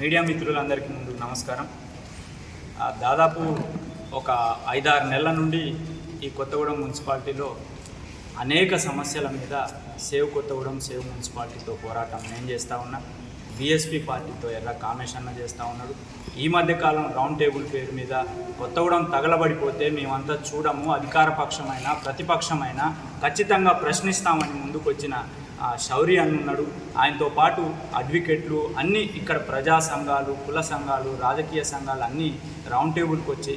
Media మిత్రులందరికీ ముందు నమస్కారం. దాదాపు ఒక ఐదారు నెలల నుండి ఈ కొత్తగూడెం మున్సిపాలిటీలో అనేక సమస్యల మీద సేవ్ కొత్తగూడెం సేవ్ మున్సిపాలిటీతో పోరాటం నేను చేస్తూ ఉన్నా. బీఎస్పీ పార్టీతో ఎర్ర కామేష్ అన్న చేస్తూ ఉన్నాడు. ఈ మధ్యకాలం రౌండ్ టేబుల్ పేరు మీద కొత్తగూడెం తగలబడిపోతే మేమంతా చూడము. అధికార పక్షమైన ప్రతిపక్షమైన ఖచ్చితంగా ప్రశ్నిస్తామని ముందుకొచ్చిన ఆ, శౌరి అని ఉన్నాడు ఆయనతో పాటు అడ్వకేట్లు అన్నీ ఇక్కడ ప్రజా సంఘాలు కుల సంఘాలు రాజకీయ సంఘాలు అన్నీ రౌండ్ టేబుల్కి వచ్చి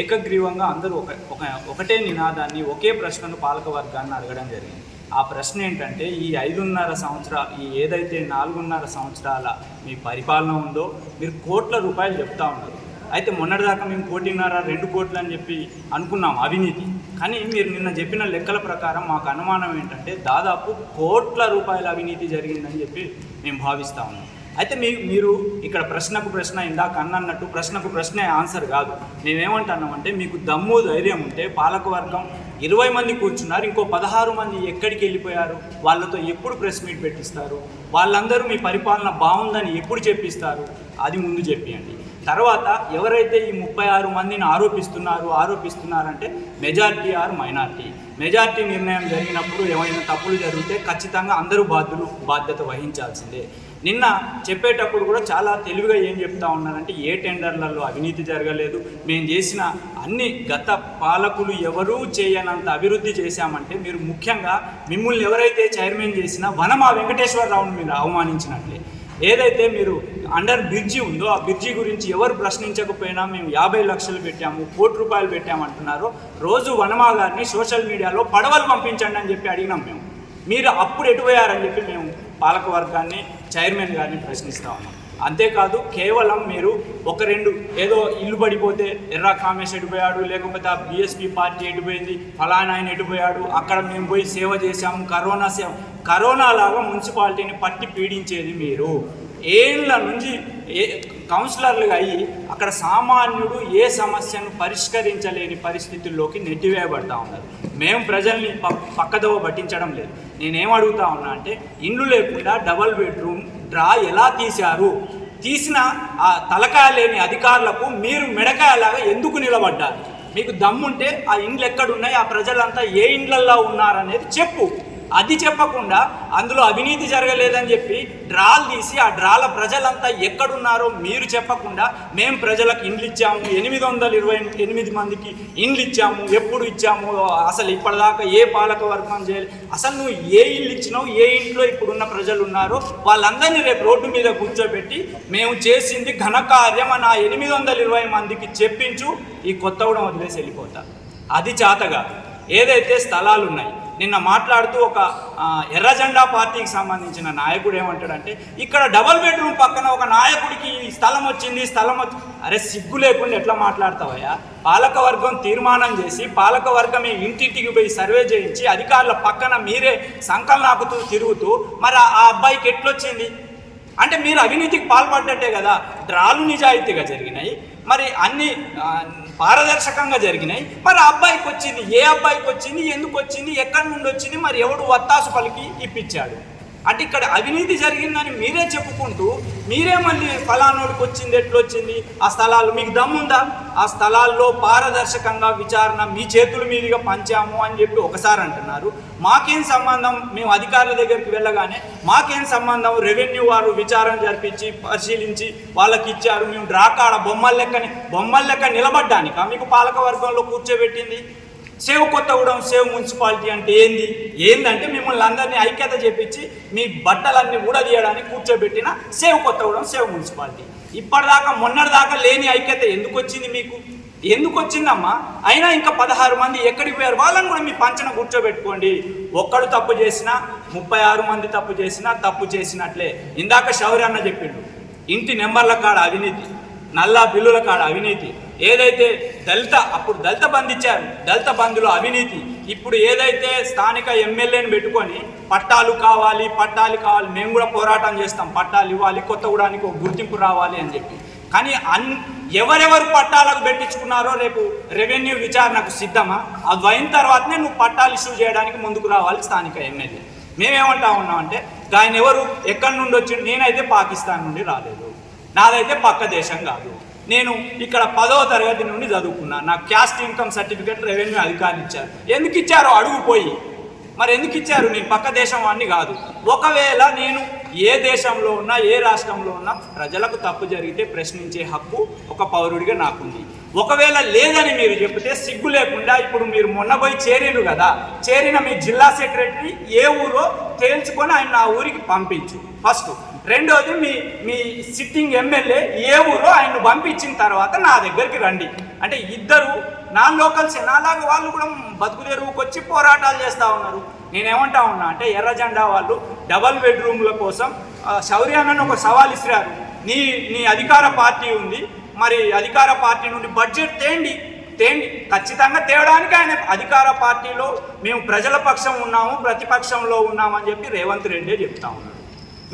ఏకగ్రీవంగా అందరూ ఒక ఒక ఒకటే నినాదాన్ని ఒకే ప్రశ్నను పాలక వర్గాన్ని అడగడం జరిగింది. ఆ ప్రశ్న ఏంటంటే ఈ ఐదున్నర సంవత్సరాలు ఈ ఏదైతే నాలుగున్నర సంవత్సరాల మీ పరిపాలన ఉందో మీరు కోట్ల రూపాయలు చెప్తా ఉన్నారు. అయితే మొన్నటిదాకా మేము కోటిన్నర రెండు కోట్లు అని చెప్పి అనుకున్నాం అవినీతి. కానీ మీరు నిన్న చెప్పిన లెక్కల ప్రకారం మాకు అనుమానం ఏంటంటే దాదాపు కోట్ల రూపాయల అవినీతి జరిగిందని చెప్పి మేము భావిస్తా ఉన్నాం. అయితే మీ మీరు ఇక్కడ ప్రశ్నకు ప్రశ్న ఇందాక అన్నట్టు ప్రశ్నకు ప్రశ్నే ఆన్సర్ కాదు. మేమేమంటున్నామంటే మీకు దమ్ము ధైర్యం ఉంటే పాలకవర్గం ఇరవై మంది కూర్చున్నారు ఇంకో పదహారు మంది ఎక్కడికి వెళ్ళిపోయారు? వాళ్ళతో ఎప్పుడు ప్రెస్ మీట్ పెట్టిస్తారు? వాళ్ళందరూ మీ పరిపాలన బాగుందని ఎప్పుడు చెప్పిస్తారు? అది ముందు చెప్పియండి. తర్వాత ఎవరైతే ఈ ముప్పై ఆరు మందిని ఆరోపిస్తున్నారు ఆరోపిస్తున్నారంటే మెజార్టీ ఆర్ మైనార్టీ. మెజార్టీ నిర్ణయం జరిగినప్పుడు ఏమైనా తప్పులు జరిగితే ఖచ్చితంగా అందరూ బాధ్యులు బాధ్యత వహించాల్సిందే. నిన్న చెప్పేటప్పుడు కూడా చాలా తెలివిగా ఏం చెప్తా ఉన్నారంటే ఏ టెండర్లలో అవినీతి జరగలేదు మేము చేసిన అన్ని గత పాలకులు ఎవరూ చేయనంత అభివృద్ధి చేశామంటే మీరు ముఖ్యంగా మిమ్మల్ని ఎవరైతే చైర్మన్ చేసినా వనమా వెంకటేశ్వరరావుని మీరు అవమానించినట్లే. ఏదైతే మీరు అండర్ బ్రిడ్జి ఉందో ఆ బ్రిడ్జి గురించి ఎవరు ప్రశ్నించకపోయినా మేము యాభై లక్షలు పెట్టాము కోటి రూపాయలు పెట్టామంటున్నారో రోజు వనమా గారిని సోషల్ మీడియాలో పడవలు పంపించండి అని చెప్పి అడిగినాం మేము. మీరు అప్పుడు ఎటుపోయారని చెప్పి మేము పాలకవర్గాన్ని చైర్మన్ గారిని ప్రశ్నిస్తా ఉన్నాం. అంతేకాదు కేవలం మీరు ఒక రెండు ఏదో ఇల్లు పడిపోతే ఎర్రా కామేష్ ఎటుపోయాడు లేకపోతే ఆ బీఎస్పీ పార్టీ ఎటుపోయింది ఫలానా ఆయన ఎటుపోయాడు అక్కడ మేము పోయి సేవ చేశాము కరోనా సేవ కరోనా లాగా మున్సిపాలిటీని పట్టి పీడించేది మీరు. ఏళ్ళ నుంచి ఏ కౌన్సిలర్లుగా అయ్యి అక్కడ సామాన్యుడు ఏ సమస్యను పరిష్కరించలేని పరిస్థితుల్లోకి నెట్టివేయబడతా ఉన్నారు. మేము ప్రజల్ని ప పట్టించడం లేదు. నేనేం అడుగుతా ఉన్నా అంటే ఇండ్లు లేకుండా డబల్ బెడ్రూమ్ డ్రా ఎలా తీశారు? తీసిన ఆ తలకాయ లేని అధికారులకు మీరు మెడకాయలాగా ఎందుకు నిలబడ్డారు? మీకు దమ్ముంటే ఆ ఇండ్లు ఎక్కడున్నాయి? ఆ ప్రజలంతా ఏ ఇండ్లల్లో ఉన్నారనేది చెప్పు. అది చెప్పకుండా అందులో అవినీతి జరగలేదని చెప్పి డ్రాలు తీసి ఆ డ్రాల ప్రజలంతా ఎక్కడున్నారో మీరు చెప్పకుండా మేము ప్రజలకు ఇండ్లు ఇచ్చాము ఎనిమిది వందల ఇరవై ఎనిమిది మందికి ఇండ్లు ఇచ్చాము ఎప్పుడు ఇచ్చాము అసలు ఇప్పటిదాకా ఏ పాలక వర్గం చేయాలి. అసలు నువ్వు ఏ ఇల్లు ఇచ్చినావు ఏ ఇంట్లో ఇప్పుడున్న ప్రజలు ఉన్నారో వాళ్ళందరినీ రేపు రోడ్డు మీద కూర్చోబెట్టి మేము చేసింది ఘనకార్యం అని ఆ ఎనిమిది వందల ఇరవై మందికి చెప్పించు ఈ కొత్తగూడెం వదిలేసి వెళ్ళిపోతా. అది చేతగా ఏదైతే స్థలాలు ఉన్నాయి నిన్న మాట్లాడుతూ ఒక ఆ, ఎర్ర జెండా పార్టీకి సంబంధించిన నాయకుడు ఏమంటాడంటే ఇక్కడ డబల్ బెడ్రూమ్ పక్కన ఒక నాయకుడికి స్థలం వచ్చింది స్థలం వచ్చి అరే సిగ్గు లేకుండా ఎట్లా మాట్లాడతావయ్యా? పాలకవర్గం తీర్మానం చేసి పాలకవర్గం ఈ ఇంటింటికి పోయి సర్వే చేయించి అధికారుల పక్కన మీరే సంకలనాకుతూ తిరుగుతూ మరి ఆ అబ్బాయికి ఎట్లొచ్చింది? అంటే మీరు అవినీతికి పాల్పడ్డట్టే కదా డ్రాలు నిజాయితీగా జరిగినాయి. మరి అన్ని పారదర్శకంగా జరిగినాయి. మరి అబ్బాయికి వచ్చింది ఏ అబ్బాయికి వచ్చింది ఎందుకు వచ్చింది ఎక్కడి నుండి వచ్చింది మరి ఎవడు వత్తాసు పలికి ఇప్పించాడు. అంటే ఇక్కడ అవినీతి జరిగిందని మీరే చెప్పుకుంటూ మీరే మళ్ళీ ఫలానోడికి వచ్చింది ఎట్లొచ్చింది? ఆ స్థలాలు మీకు దమ్ముందా? ఆ స్థలాల్లో పారదర్శకంగా విచారణ మీ చేతుల మీదుగా పంచాము అని చెప్పి ఒకసారి అంటున్నారు. మాకేం సంబంధం? మేము అధికారుల దగ్గరికి వెళ్ళగానే మాకేం సంబంధం? రెవెన్యూ వారు విచారణ జరిపించి పరిశీలించి వాళ్ళకి ఇచ్చారు. మేము డ్రాకాడ బొమ్మల లెక్కని బొమ్మల లెక్క నిలబడ్డానిక? మీకు పాలక వర్గంలో కూర్చోబెట్టింది? సేవ్ కొత్తగూడెం సేవ్ మున్సిపాలిటీ అంటే ఏంది? ఏందంటే మిమ్మల్ని అందరినీ ఐక్యత చేపించి మీ బట్టలన్నీ ఊడదీయడానికి కూర్చోబెట్టిన సేవ్ కొత్తగూడెం సేవ్ మున్సిపాలిటీ. ఇప్పటిదాకా మొన్నటిదాకా లేని ఐక్యత ఎందుకు వచ్చింది మీకు? ఎందుకు వచ్చిందమ్మా అయినా ఇంకా పదహారు మంది ఎక్కడికి పోయారు? వాళ్ళని కూడా మీ పంచన కూర్చోబెట్టుకోండి. ఒక్కడు తప్పు చేసినా ముప్పై ఆరు మంది తప్పు చేసినా తప్పు చేసినట్లే. ఇందాక శౌర్య అన్న చెప్పిండు. ఇంటి నెంబర్ల కాడ అవినీతి నల్లా బిల్లుల కాడ అవినీతి. ఏదైతే దళిత అప్పుడు దళిత బంధిచ్చారు దళిత బంధులో అవినీతి. ఇప్పుడు ఏదైతే స్థానిక ఎమ్మెల్యేని పెట్టుకొని పట్టాలు కావాలి పట్టాలు కావాలి మేము కూడా పోరాటం చేస్తాం. పట్టాలు ఇవ్వాలి కొత్తగూడానికి ఒక గుర్తింపు రావాలి అని చెప్పి. కానీ అన్ ఎవరెవరు పట్టాలకు పెట్టించుకున్నారో రేపు రెవెన్యూ విచారణకు సిద్ధమా? అది అయిన తర్వాతనే నువ్వు పట్టాలు ఇష్యూ చేయడానికి ముందుకు రావాలి స్థానిక ఎమ్మెల్యే. మేమేమంటా ఉన్నామంటే దాని ఎవరు ఎక్కడి నుండి వచ్చి నేనైతే పాకిస్తాన్ నుండి రాలేదు. నాదైతే పక్క దేశం కాదు. నేను ఇక్కడ పదవ తరగతి నుండి చదువుకున్నాను నాకు క్యాస్ట్ ఇన్కమ్ సర్టిఫికేట్ రెవెన్యూ అధికారులు ఇచ్చారు. ఎందుకు ఇచ్చారో అడుగుపోయి మరి ఎందుకు ఇచ్చారు? నేను పక్క దేశం వాడిని కాదు. ఒకవేళ నేను ఏ దేశంలో ఉన్నా ఏ రాష్ట్రంలో ఉన్నా ప్రజలకు తప్పు జరిగితే ప్రశ్నించే హక్కు ఒక పౌరుడిగా నాకుంది. ఒకవేళ లేదని మీరు చెప్తే సిగ్గు లేకుండా ఇప్పుడు మీరు మొన్న పోయి చేరిరు కదా. చేరిన మీ జిల్లా సెక్రటరీ ఏ ఊరో తేల్చుకొని ఆయన నా ఊరికి పంపించు. ఫస్ట్ రెండోది మీ మీ సిట్టింగ్ ఎమ్మెల్యే ఏ ఊరో ఆయన్ను పంపించిన తర్వాత నా దగ్గరికి రండి. అంటే ఇద్దరు నా లోకల్స్ నాలాగా వాళ్ళు కూడా బతుకు తెరువుకి వచ్చి పోరాటాలు చేస్తూ ఉన్నారు. నేనేమంటా ఉన్నా అంటే ఎర్ర జెండా వాళ్ళు డబల్ బెడ్రూమ్ల కోసం ఆ, శౌర్యానని ఒక సవాల్ ఇసిరారు. నీ నీ అధికార పార్టీ ఉంది మరి అధికార పార్టీ నుండి బడ్జెట్ తేండి తేండి. ఖచ్చితంగా తేవడానికి ఆయన అధికార పార్టీలో మేము ప్రజల పక్షం ఉన్నాము ప్రతిపక్షంలో ఉన్నామని చెప్పి రేవంత్ రెడ్డి చెప్తాము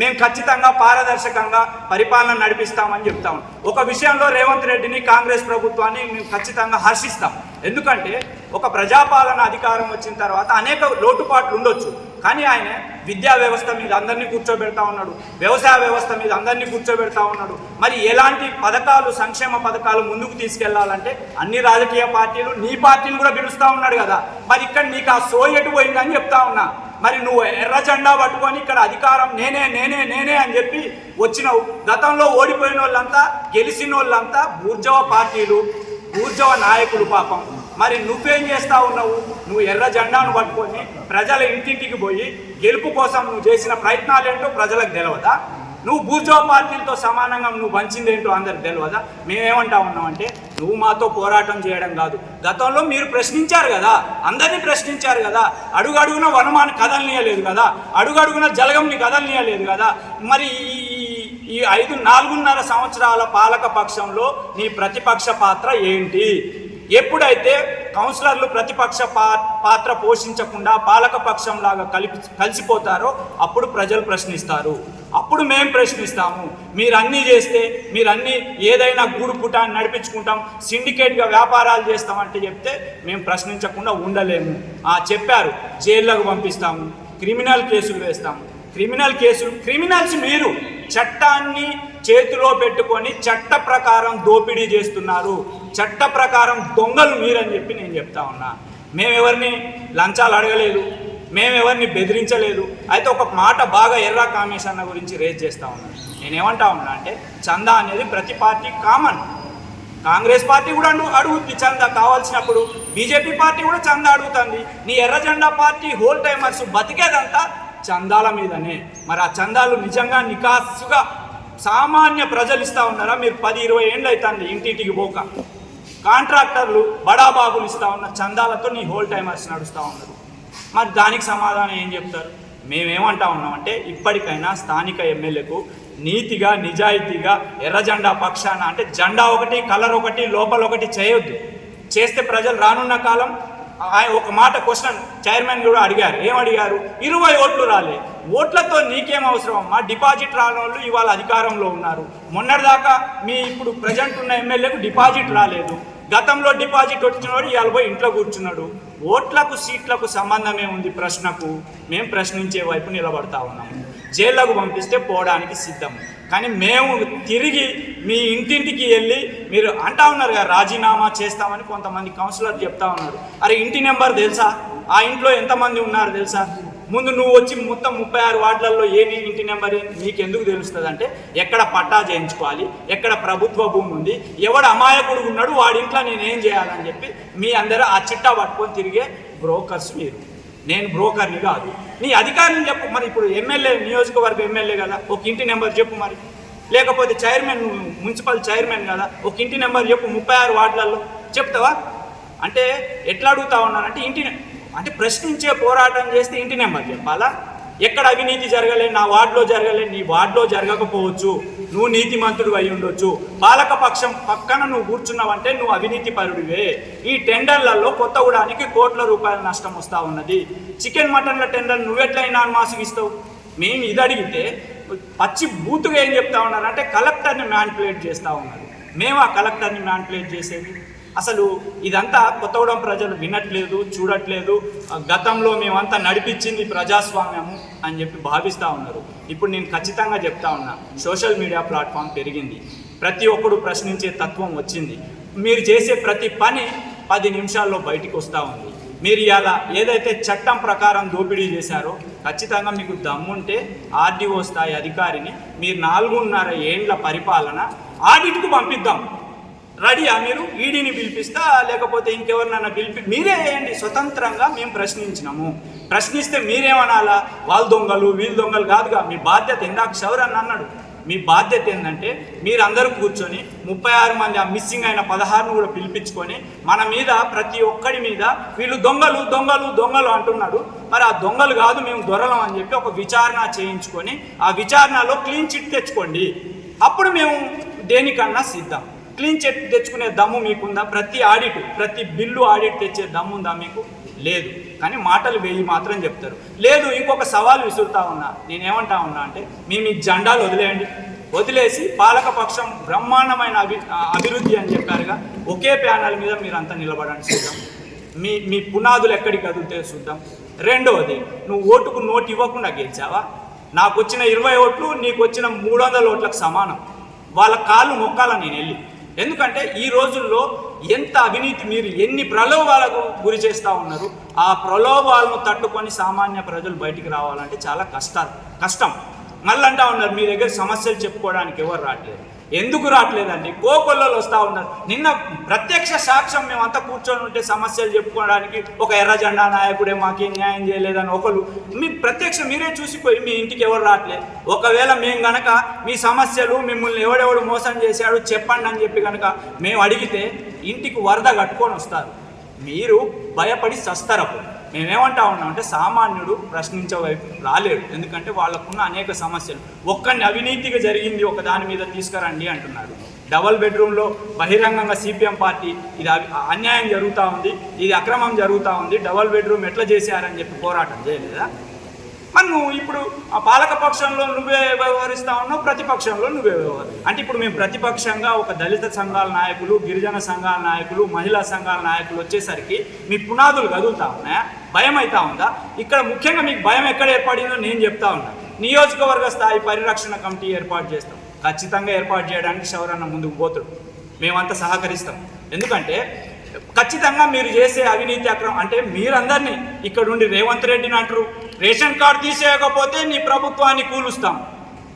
మేము ఖచ్చితంగా పారదర్శకంగా పరిపాలన నడిపిస్తామని చెప్తాం. ఒక విషయంలో రేవంత్ రెడ్డిని కాంగ్రెస్ ప్రభుత్వాన్ని మేము ఖచ్చితంగా హర్షిస్తాం. ఎందుకంటే ఒక ప్రజాపాలన అధికారం వచ్చిన తర్వాత అనేక లోటుపాట్లు ఉండొచ్చు. కానీ ఆయన విద్యా వ్యవస్థ మీద అందరినీ కూర్చోబెడతా ఉన్నాడు. వ్యవసాయ వ్యవస్థ మీద అందరినీ కూర్చోబెడతా ఉన్నాడు. మరి ఎలాంటి పథకాలు సంక్షేమ పథకాలు ముందుకు తీసుకెళ్ళాలంటే అన్ని రాజకీయ పార్టీలు నీ పార్టీని కూడా పిలుస్తూ ఉన్నాడు కదా. మరి ఇక్కడ నీకు ఆ సోయటు పోయిందని చెప్తా ఉన్నా. మరి నువ్వు ఎర్ర జెండా పట్టుకొని ఇక్కడ అధికారం నేనే నేనే నేనే అని చెప్పి వచ్చినావు. గతంలో ఓడిపోయిన వాళ్ళంతా గెలిచిన వాళ్ళంతా బూర్జవ పార్టీలు బూర్జవ నాయకులు పాపం. మరి నువ్వేం చేస్తా ఉన్నావు? నువ్వు ఎర్ర జెండాను పట్టుకొని ప్రజల ఇంటింటికి పోయి గెలుపు కోసం నువ్వు చేసిన ప్రయత్నాలు ఏంటో ప్రజలకు తెలియదా నువ్వు బూర్జో పార్టీలతో సమానంగా నువ్వు వంచిందేంటో అందరికి తెలియదా మేమేమంటా ఉన్నామంటే నువ్వు మాతో పోరాటం చేయడం కాదు. గతంలో మీరు ప్రశ్నించారు కదా అందరినీ ప్రశ్నించారు కదా అడుగడుగున వనమాని కదలనీయలేదు కదా అడుగడుగున జలగంని కదలనీయలేదు కదా మరి ఈ ఈ- ఈ ఐదు నాలుగున్నర సంవత్సరాల పాలక పక్షంలో నీ ప్రతిపక్ష పాత్ర ఏంటి? ఎప్పుడైతే కౌన్సిలర్లు ప్రతిపక్ష పాత్ర పోషించకుండా పాలక పక్షంలాగా కలిపి కలిసిపోతారో అప్పుడు ప్రజలు ప్రశ్నిస్తారు. అప్పుడు మేము ప్రశ్నిస్తాము. మీరు అన్నీ చేస్తే మీరు అన్నీ ఏదైనా గూడు పుటాన్ని నడిపించుకుంటాం సిండికేట్గా వ్యాపారాలు చేస్తామంటే చెప్తే మేము ప్రశ్నించకుండా ఉండలేము. ఆ చెప్పారు. జైళ్ళకు పంపిస్తాము. క్రిమినల్ కేసులు వేస్తాము. క్రిమినల్ కేసులు క్రిమినల్స్ మీరు చట్టాన్ని చేతిలో పెట్టుకొని చట్ట ప్రకారం దోపిడీ చేస్తున్నారు. చట్ట ప్రకారం దొంగలు మీరని చెప్పి నేను చెప్తా ఉన్నా. మేమెవరిని లంచాలు అడగలేదు మేమెవరిని బెదిరించలేదు. అయితే ఒక మాట బాగా ఎర్రా కామేశ్ గురించి రేజ్ చేస్తా ఉన్నాను నేనేమంటా ఉన్నా అంటే చందా అనేది ప్రతి పార్టీ కామన్ కాంగ్రెస్ పార్టీ కూడా అడుగు అడుగుద్ది చందా కావాల్సినప్పుడు. బీజేపీ పార్టీ కూడా చందా అడుగుతుంది. నీ ఎర్ర జెండా పార్టీ హోల్ టైమర్స్ బతికేదంతా చందాల మీదనే. మరి ఆ చందాలు నిజంగా నికాసుగా సామాన్య ప్రజలు ఇస్తూ ఉన్నారా? మీరు పది ఇరవై ఏళ్ళు అవుతుంది ఇంటింటికి పోక. కాంట్రాక్టర్లు బడాబాబులు ఇస్తా ఉన్న చందాలతో నీ హోల్ టైమర్స్ నడుస్తూ ఉన్నారు. మరి దానికి సమాధానం ఏం చెప్తారు? మేమేమంటా ఉన్నామంటే ఇప్పటికైనా స్థానిక ఎమ్మెల్యేకు నీతిగా నిజాయితీగా ఎర్ర జెండా పక్షాన అంటే జెండా ఒకటి కలర్ ఒకటి లోపల ఒకటి చేయొద్దు. చేస్తే ప్రజలు రానున్న కాలం ఆయన ఒక మాట క్వశ్చన్ చైర్మన్ కూడా అడిగారు. ఏం అడిగారు? ఇరవై ఓట్లు రాలే. ఓట్లతో నీకేం అవసరం అమ్మా? డిపాజిట్ రాని వాళ్ళు ఇవాళ అధికారంలో ఉన్నారు. మొన్నటిదాకా మీ ఇప్పుడు ప్రజెంట్ ఉన్న ఎమ్మెల్యేకు డిపాజిట్ రాలేదు. గతంలో డిపాజిట్ వచ్చినవాడు ఇవాళ పోయి ఇంట్లో కూర్చున్నాడు. ఓట్లకు సీట్లకు సంబంధమే ఉంది ప్రశ్నకు. మేము ప్రశ్నించే వైపు నిలబడతా ఉన్నాము జైళ్ళకు పంపిస్తే పోవడానికి సిద్ధం. కానీ మేము తిరిగి మీ ఇంటింటికి వెళ్ళి మీరు అంటా ఉన్నారు కదా రాజీనామా చేస్తామని కొంతమంది కౌన్సిలర్ చెప్తా ఉన్నారు. అరే ఇంటి నెంబర్ తెలుసా? ఆ ఇంట్లో ఎంతమంది ఉన్నారు తెలుసా? ముందు నువ్వు వచ్చి మొత్తం ముప్పై ఆరు వార్డులలో ఏ ఇంటి నెంబర్ నీకు ఎందుకు తెలుస్తుంది అంటే ఎక్కడ పట్టా చేయించుకోవాలి ఎక్కడ ప్రభుత్వ భూమి ఉంది ఎవడు అమాయకుడు ఉన్నాడు వాడి ఇంట్లో నేను ఏం చేయాలని చెప్పి మీ అందరూ ఆ చిట్టా పట్టుకొని తిరిగే బ్రోకర్స్ మీరు. నేను బ్రోకర్ని కాదు. నీ అధికారిని చెప్పు. మరి ఇప్పుడు ఎమ్మెల్యే నియోజకవర్గ ఎమ్మెల్యే కదా ఒక ఇంటి నెంబర్ చెప్పు మరి. లేకపోతే చైర్మన్ మున్సిపల్ చైర్మన్ కదా ఒక ఇంటి నెంబర్ చెప్పు ముప్పై ఆరు వార్డులలో. చెప్తావా? అంటే ఎట్లా అడుగుతా ఉన్నానంటే ఇంటి అంటే ప్రశ్నించే పోరాటం చేస్తే ఇంటి నెంబర్ చెప్పాలా? ఎక్కడ అవినీతి జరగలే నా వార్డులో జరగలే నీ వార్డులో జరగకపోవచ్చు. నువ్వు నీతిమంతుడు అయి ఉండొచ్చు. పాలక పక్షం పక్కన నువ్వు కూర్చున్నావంటే నువ్వు అవినీతి పరుడివే. ఈ టెండర్లలో కొత్తగూడానికి కోట్ల రూపాయల నష్టం వస్తూ ఉన్నది. చికెన్ మటన్ల టెండర్ నువ్వెట్లయినా మాసిగిస్తావు మేము ఇది అడిగితే పచ్చి బూతుగా ఏం చెప్తా ఉన్నారంటే కలెక్టర్ని మ్యాన్పులేట్ చేస్తూ ఉన్నారు. మేము ఆ కలెక్టర్ని మ్యాన్పులేట్ చేసేది? అసలు ఇదంతా కొత్తగూడెం ప్రజలు వినట్లేదు చూడట్లేదు. గతంలో మేమంతా నడిపించింది ప్రజాస్వామ్యము అని చెప్పి భావిస్తూ ఉన్నారు. ఇప్పుడు నేను ఖచ్చితంగా చెప్తా ఉన్నా సోషల్ మీడియా ప్లాట్ఫామ్ పెరిగింది. ప్రతి ఒక్కడు ప్రశ్నించే తత్వం వచ్చింది. మీరు చేసే ప్రతి పని పది నిమిషాల్లో బయటికి వస్తూ ఉంది. మీరు ఇలా ఏదైతే చట్టం ప్రకారం దోపిడీ చేశారో ఖచ్చితంగా మీకు దమ్ముంటే ఆర్డీఓ స్థాయి అధికారిని మీరు నాలుగున్నర ఏండ్ల పరిపాలన ఆడిట్కు పంపిద్దాం. రెడీయా మీరు? ఈడీని పిలిపిస్తా లేకపోతే ఇంకెవరినైనా పిలిపి మీరే వేయండి. స్వతంత్రంగా మేము ప్రశ్నించినాము. ప్రశ్నిస్తే మీరేమనాలా? వాళ్ళ దొంగలు వీళ్ళ దొంగలు కాదుగా. మీ బాధ్యత ఇందాక శౌరన్ అన్నాడు. మీ బాధ్యత ఏంటంటే మీరందరూ కూర్చొని ముప్పై ఆరు మంది ఆ మిస్సింగ్ అయిన పదహారును కూడా పిలిపించుకొని మన మీద ప్రతి ఒక్కడి మీద వీళ్ళు దొంగలు దొంగలు దొంగలు అంటున్నాడు. మరి ఆ దొంగలు కాదు మేము దొరలం అని చెప్పి ఒక విచారణ చేయించుకొని ఆ విచారణలో క్లీన్ చిట్ తెచ్చుకోండి. అప్పుడు మేము దేనికన్నా సిద్ధం. క్లీన్ చిట్ తెచ్చుకునే దమ్ము మీకుందా? ప్రతి ఆడిట్ ప్రతి బిల్లు ఆడిట్ తెచ్చే దమ్ము ఉందా మీకు? లేదు. కానీ మాటలు వేయి మాత్రం చెప్తారు. లేదు ఇంకొక సవాల్ విసురుతా ఉన్నా. నేనేమంటా ఉన్నా అంటే మేము ఈ జెండాలు వదిలేయండి. వదిలేసి పాలకపక్షం బ్రహ్మాండమైన అభి అభివృద్ధి అని చెప్పారుగా ఒకే ప్యానల్ మీద మీరంతా నిలబడండి చూద్దాం. మీ మీ పునాదులు ఎక్కడికి కదిలితే చూద్దాం. రెండవది నువ్వు ఓటుకు నోటు ఇవ్వకుండా గెలిచావా? నాకు వచ్చిన ఇరవై ఓట్లు నీకు వచ్చిన మూడు వందల ఓట్లకు సమానం. వాళ్ళ కాళ్ళు మొక్కాల నేను వెళ్ళి? ఎందుకంటే ఈ రోజుల్లో ఎంత అవినీతి మీరు ఎన్ని ప్రలోభాలకు గురి చేస్తూ ఉన్నారు ఆ ప్రలోభాలను తట్టుకొని సామాన్య ప్రజలు బయటికి రావాలంటే చాలా కష్టాలు కష్టం. మళ్ళీ అంటా ఉన్నారు మీ దగ్గర సమస్యలు చెప్పుకోవడానికి ఎవరు రావట్లేదు. ఎందుకు రావట్లేదండి? కోకొల్లలు వస్తూ ఉన్నారు. నిన్న ప్రత్యక్ష సాక్ష్యం మేమంతా కూర్చొని ఉంటే సమస్యలు చెప్పుకోవడానికి ఒక ఎర్ర జెండా నాయకుడే మాకేం న్యాయం చేయలేదని ఒకరు మీ ప్రత్యక్ష మీరే చూసిపోయి మీ ఇంటికి ఎవరు రావట్లేదు? ఒకవేళ మేము గనక మీ సమస్యలు మిమ్మల్ని ఎవడెవడు మోసం చేశాడు చెప్పండి అని చెప్పి కనుక మేము అడిగితే ఇంటికి వరద కట్టుకొని వస్తారు. మీరు భయపడి చస్తారు అప్పుడు మేమేమంటా ఉన్నాం అంటే సామాన్యుడు ప్రశ్నించే వైపు రాలేడు. ఎందుకంటే వాళ్ళకున్న అనేక సమస్యలు. ఒక్కరిని అవినీతిగా జరిగింది ఒక దాని మీద తీసుకురండి అంటున్నారు. డబల్ బెడ్రూమ్లో బహిరంగంగా సిపిఎం పార్టీ ఇది అన్యాయం జరుగుతూ ఉంది ఇది అక్రమం జరుగుతూ ఉంది డబల్ బెడ్రూమ్ ఎట్లా చేశారని చెప్పి పోరాటం చేయలేదా? మరి నువ్వు ఇప్పుడు ఆ పాలక పక్షంలో నువ్వే వ్యవహరిస్తా ఉన్నావు ప్రతిపక్షంలో నువ్వే వ్యవహరి అంటే ఇప్పుడు మేము ప్రతిపక్షంగా ఒక దళిత సంఘాల నాయకులు గిరిజన సంఘాల నాయకులు మహిళా సంఘాల నాయకులు వచ్చేసరికి మీ పునాదులు కదులుతా ఉన్నాయా? భయం అవుతా ఉందా? ఇక్కడ ముఖ్యంగా మీకు భయం ఎక్కడ ఏర్పడిందో నేను చెప్తా ఉన్నా. నియోజకవర్గ స్థాయి పరిరక్షణ కమిటీ ఏర్పాటు చేస్తాం. ఖచ్చితంగా ఏర్పాటు చేయడానికి శౌరన్న ముందుకు పోతుడు. మేమంతా సహకరిస్తాం. ఎందుకంటే ఖచ్చితంగా మీరు చేసే అవినీతి అక్రమం అంటే మీరందరినీ ఇక్కడ ఉండి రేవంత్ రెడ్డిని అంటారు. రేషన్ కార్డు తీసేయకపోతే నీ ప్రభుత్వాన్ని కూలుస్తాం.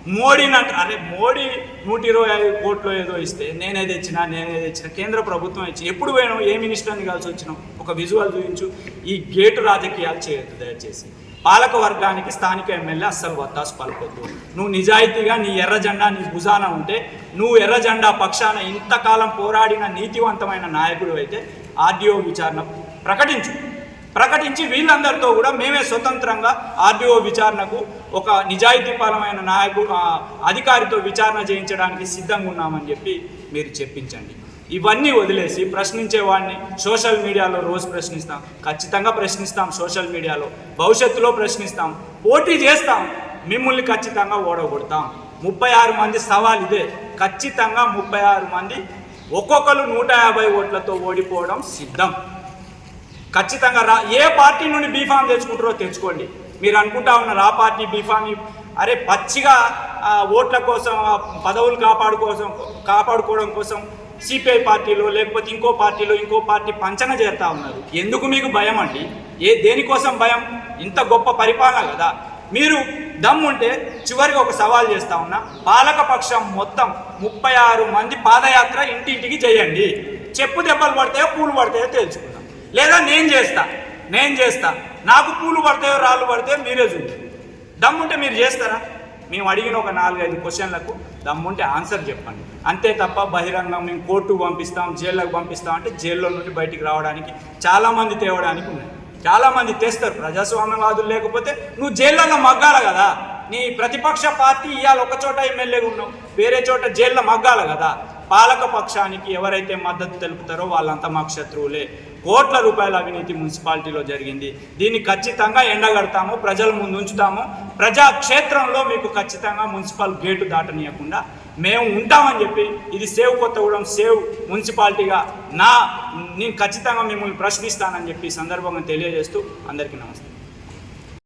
మోడీని అంటారు అరే మోడీ నూట ఇరవై ఐదు కోట్లు ఏదో ఇస్తే నేనే తెచ్చినా నేనే తెచ్చిన కేంద్ర ప్రభుత్వం ఇచ్చి ఎప్పుడు పోయినావు? ఏ మినిస్టర్ని కలిసి వచ్చినావు? ఒక విజువల్ చూపించు. ఈ గేటు రాజకీయాలు చేయొద్దు దయచేసి. పాలక వర్గానికి స్థానిక ఎమ్మెల్యే అస్సలు వత్తాసు పలకొద్దు. నువ్వు నిజాయితీగా నీ ఎర్ర జెండా నీ భుజాన ఉంటే నువ్వు ఎర్ర జెండా పక్షాన ఇంతకాలం పోరాడిన నీతివంతమైన నాయకుడు అయితే ఆర్డీఓ విచారణ ప్రకటించు. ప్రకటించి వీళ్ళందరితో కూడా మేమే స్వతంత్రంగా ఆర్డీఓ విచారణకు ఒక నిజాయితీపరమైన నాయకుడు అధికారితో విచారణ చేయించడానికి సిద్ధంగా ఉన్నామని చెప్పి మీరు చెప్పించండి. ఇవన్నీ వదిలేసి ప్రశ్నించే వాడిని సోషల్ మీడియాలో రోజు ప్రశ్నిస్తాం. ఖచ్చితంగా ప్రశ్నిస్తాం సోషల్ మీడియాలో. భవిష్యత్తులో ప్రశ్నిస్తాం. పోటీ చేస్తాం. మిమ్మల్ని ఖచ్చితంగా ఓడగొడతాం. ముప్పై ఆరు మంది సవాల్ ఇదే. ఖచ్చితంగా ముప్పై ఆరు మంది ఒక్కొక్కరు నూట యాభై ఓట్లతో ఓడిపోవడం సిద్ధం. ఖచ్చితంగా రా ఏ పార్టీ నుండి బీఫామ్ తెచ్చుకుంటారో తెచ్చుకోండి. మీరు అనుకుంటా ఉన్నారు ఆ పార్టీ బీఫామ్ అరే పచ్చిగా ఓట్ల కోసం పదవులు కాపాడు కోసం కాపాడుకోవడం కోసం సిపిఐ పార్టీలో లేకపోతే ఇంకో పార్టీలో ఇంకో పార్టీ పంచన చేస్తూ ఉన్నారు. ఎందుకు మీకు భయం అండి? ఏ దేనికోసం భయం? ఇంత గొప్ప పరిపాలన కదా. మీరు దమ్ముంటే చివరిగా ఒక సవాల్ చేస్తా ఉన్నా పాలకపక్షం మొత్తం ముప్పై ఆరు మంది పాదయాత్ర ఇంటింటికి చేయండి. చెప్పు దెబ్బలు పడతాయో పూలు పడతాయో తెలుసుకుందాం లేదా నేను చేస్తా నేను చేస్తా. నాకు పూలు పడతాయో రాళ్ళు పడతాయో మీరే చూడు దమ్ముంటే మీరు చేస్తారా? మేము అడిగిన ఒక నాలుగైదు క్వశ్చన్లకు దమ్ముంటే ఆన్సర్ చెప్పండి. అంతే తప్ప బహిరంగం మేము కోర్టుకు పంపిస్తాం జైల్లోకి పంపిస్తాం అంటే జైల్లో నుండి బయటికి రావడానికి చాలామంది తేవడానికి ఉన్నాయి. చాలామంది తెస్తారు. ప్రజాస్వామ్యవాదులు లేకపోతే నువ్వు జైల్లో మగ్గాల కదా. నీ ప్రతిపక్ష పార్టీ ఇవాళ ఒక చోట ఎమ్మెల్యేగా ఉన్నావు వేరే చోట జైల్లో మగ్గాల కదా. పాలక పక్షానికి ఎవరైతే మద్దతు తెలుపుతారో వాళ్ళంతా మాకు శత్రువులే. కోట్ల రూపాయల అవినీతి మున్సిపాలిటీలో జరిగింది. దీన్ని ఖచ్చితంగా ఎండగడతాము ప్రజల ముందు ఉంచుతాము. ప్రజా క్షేత్రంలో మీకు ఖచ్చితంగా మున్సిపల్ గేటు దాటనీయకుండా మేము ఉంటామని చెప్పి ఇది సేవ్ కొత్తగూడెం సేవ్ మున్సిపాలిటీగా నా నేను ఖచ్చితంగా మిమ్మల్ని ప్రశ్నిస్తానని చెప్పి సందర్భంగా తెలియజేస్తూ అందరికీ నమస్తే